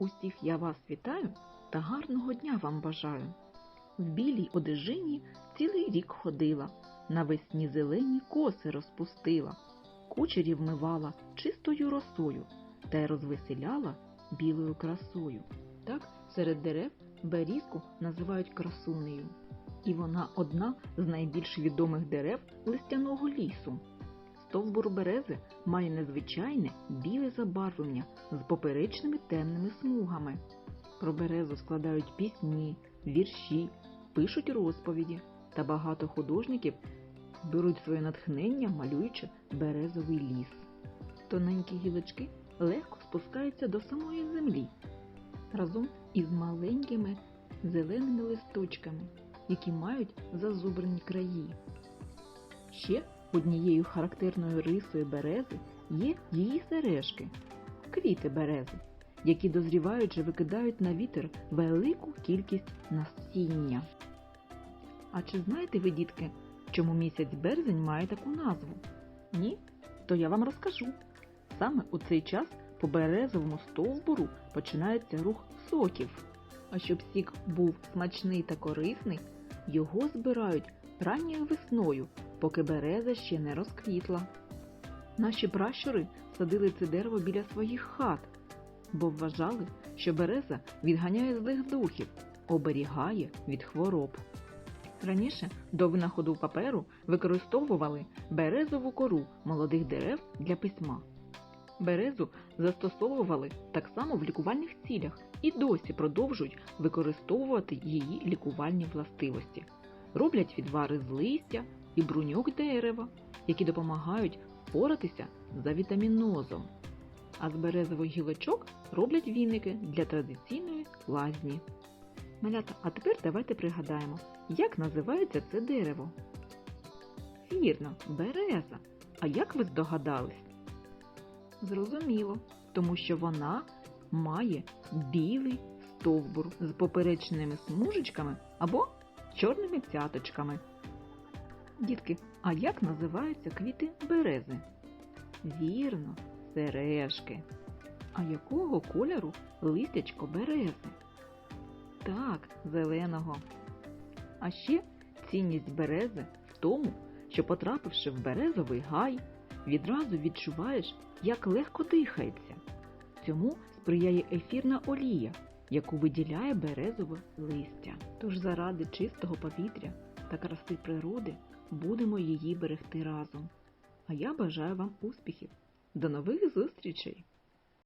Усіх я вас вітаю та гарного дня вам бажаю. В білій одежині цілий рік ходила, навесні зелені коси розпустила, кучері вмивала чистою росою та й розвеселяла білою красою. Так серед дерев берізку називають красунею. І вона одна з найбільш відомих дерев листяного лісу. Стовбур берези має незвичайне біле забарвлення з поперечними темними смугами. Про березу складають пісні, вірші, пишуть розповіді, та багато художників беруть своє натхнення, малюючи березовий ліс. Тоненькі гілочки легко спускаються до самої землі разом із маленькими зеленими листочками, які мають зазубрені краї. Ще однією характерною рисою берези є її сережки, квіти берези, які дозріваючи викидають на вітер велику кількість насіння. А чи знаєте ви, дітки, чому місяць березень має таку назву? Ні? То я вам розкажу. Саме у цей час по березовому стовбуру починається рух соків. А щоб сік був смачний та корисний, його збирають ранньою весною, поки береза ще не розквітла. Наші пращури садили це дерево біля своїх хат, бо вважали, що береза відганяє злих духів, оберігає від хвороб. Раніше до винаходу паперу використовували березову кору молодих дерев для письма. Березу застосовували так само в лікувальних цілях і досі продовжують використовувати її лікувальні властивості. Роблять відвари з листя і бруньок дерева, які допомагають впоратися з авітамінозом. А з березових гілочок роблять віники для традиційної лазні. Малята, а тепер давайте пригадаємо, як називається це дерево. Вірно, береза. А як ви здогадались? Зрозуміло, тому що вона має білий стовбур з поперечними смужечками або чорними цяточками. Дітки, а як називаються квіти берези? Вірно, сережки. А якого кольору листячко берези? Так, зеленого. А ще цінність берези в тому, що потрапивши в березовий гай, відразу відчуваєш, як легко дихається. Цьому сприяє ефірна олія, яку виділяє березове листя. Тож заради чистого повітря та краси природи будемо її берегти разом. А я бажаю вам успіхів. До нових зустрічей!